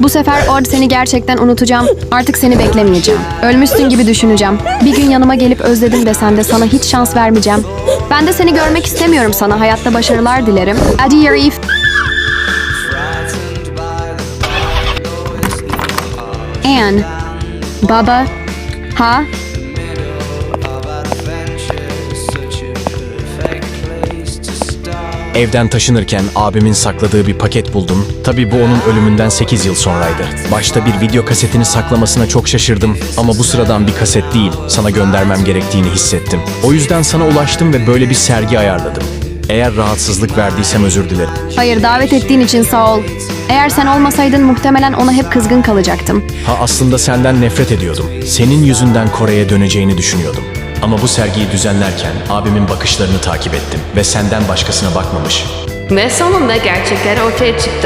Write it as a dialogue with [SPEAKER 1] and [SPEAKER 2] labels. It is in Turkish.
[SPEAKER 1] Bu sefer Ord seni gerçekten unutacağım. Artık seni beklemeyeceğim. Ölmüşsün gibi düşüneceğim. Bir gün yanıma gelip özledim desen de sana hiç şans vermeyeceğim. Ben de seni görmek istemiyorum sana. Hayatta başarılar dilerim. Hadi Yarif. Anne. Baba. Ha?
[SPEAKER 2] Evden taşınırken abimin sakladığı bir paket buldum. Tabii bu onun ölümünden 8 yıl sonraydı. Başta bir video kasetini saklamasına çok şaşırdım ama bu sıradan bir kaset değil, sana göndermem gerektiğini hissettim. O yüzden sana ulaştım ve böyle bir sergi ayarladım. Eğer rahatsızlık verdiysem özür dilerim.
[SPEAKER 1] Hayır davet ettiğin için sağ ol. Eğer sen olmasaydın muhtemelen ona hep kızgın kalacaktım.
[SPEAKER 2] Ha aslında senden nefret ediyordum. Senin yüzünden Kore'ye döneceğini düşünüyordum. Ama bu sergiyi düzenlerken abimin bakışlarını takip ettim ve senden başkasına bakmamış.
[SPEAKER 3] Ve sonunda gerçekler ortaya çıktı.